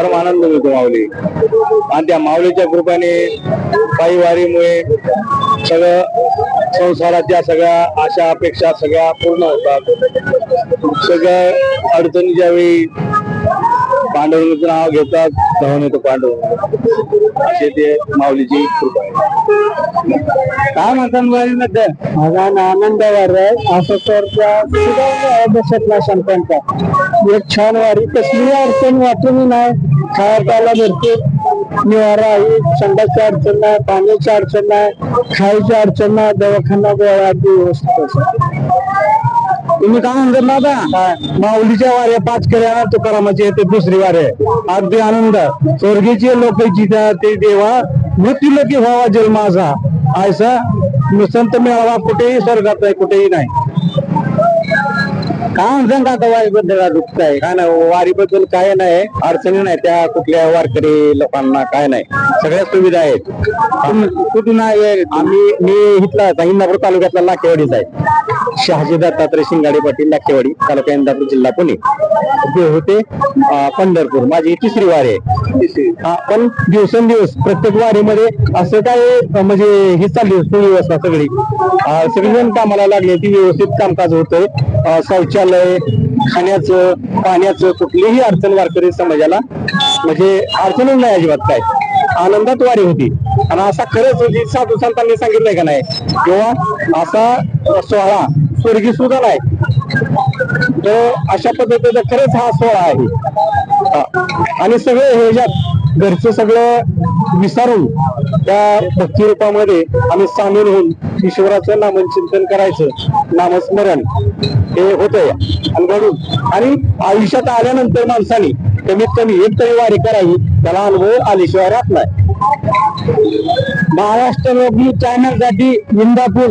परम आनंद मिळतो माऊली. आणि त्या माऊलीच्या कृपाने काही वारीमुळे सगळं संसाराच्या सगळ्या आशा अपेक्षा सगळ्या पूर्ण होतात. सगळ्या अडचणीच्या वेळी पांडुरंगाचं नाव घेतात धावून येतो पांडुरंग. असे ते माऊलीची कृपा आहे. काय म्हणतात वारीमध्ये माझा आनंद वार आहे असं तर त्या बसतला संतांचा एक छान वारी कसली अडचण वाटून नाही खाया प्यायला भरपूर निवारा आहे. संडाची अडचण नाही पाण्याची अडचण नाही खायची अडचण नाही दवाखाना गोळा अगदी व्यवस्थित असं. तुम्ही काय म्हणतात ना आता? माऊलीच्या वाऱ्या पाच केल्या तुकारामाची ते दुसरी वारे अगदी आनंद. स्वर्गीचे लोक जिथं ते देवा मृत्यू लोकी व्हावा जन्माचा ऐसा संत मिळावा कुठेही स्वर्गात नाही कुठेही नाही. काम म्हणतात का आता वारीबद्दल दुःख आहे. काय नाही वारीबद्दल काय नाही अडचणी नाही त्या कुठल्या वारकरी लोकांना काय नाही. सगळ्या सुविधा आहेत. कुठून आहे? आम्ही मी इथला आता इंदापूर तालुक्यातला लाखेवाडीचा आहे. शहाजी दत्तात्रय शिंगाडे पाटील लाखेवाडी तालुका इंदापूर जिल्हा पुणे. ते होते पंढरपूर. माझी तिसरी वारी आहे. पण दिवसेंदिवस प्रत्येक वारीमध्ये असं काय म्हणजे हे चालली सुव्यवस्था सगळी. सगळेजण कामाला लागले ती व्यवस्थित कामकाज होतंय. शौचालय खाण्याचं पाण्याचं कुठलीही अडचण वारकरी समाजाला म्हणजे अडचणच नाही अजिबात काय. आनंदात वारी होती. आणि असा खरंच म्हणजे साधू संतांनी सांगितलंय का नाही किंवा असा सोहळा स्वर्गी सुद्धा नाही. तो अशा पद्धतीचा खरंच हा सोहळा आहे. आणि सगळे ह्याच्यात घरचं सगळं विसरून त्या भक्ती रूपामध्ये आम्ही सामील होऊन ईश्वराचं नामचिंतन करायचं नामस्मरण हे होतंय. आणि आणि आयुष्यात आल्यानंतर माणसाने कमीत कमी एक तरी वारी करावी. त्याला अनुभव आल्याशिवाय राहत नाही. महाराष्ट्र लोकगीत चॅनलसाठी इंदापूर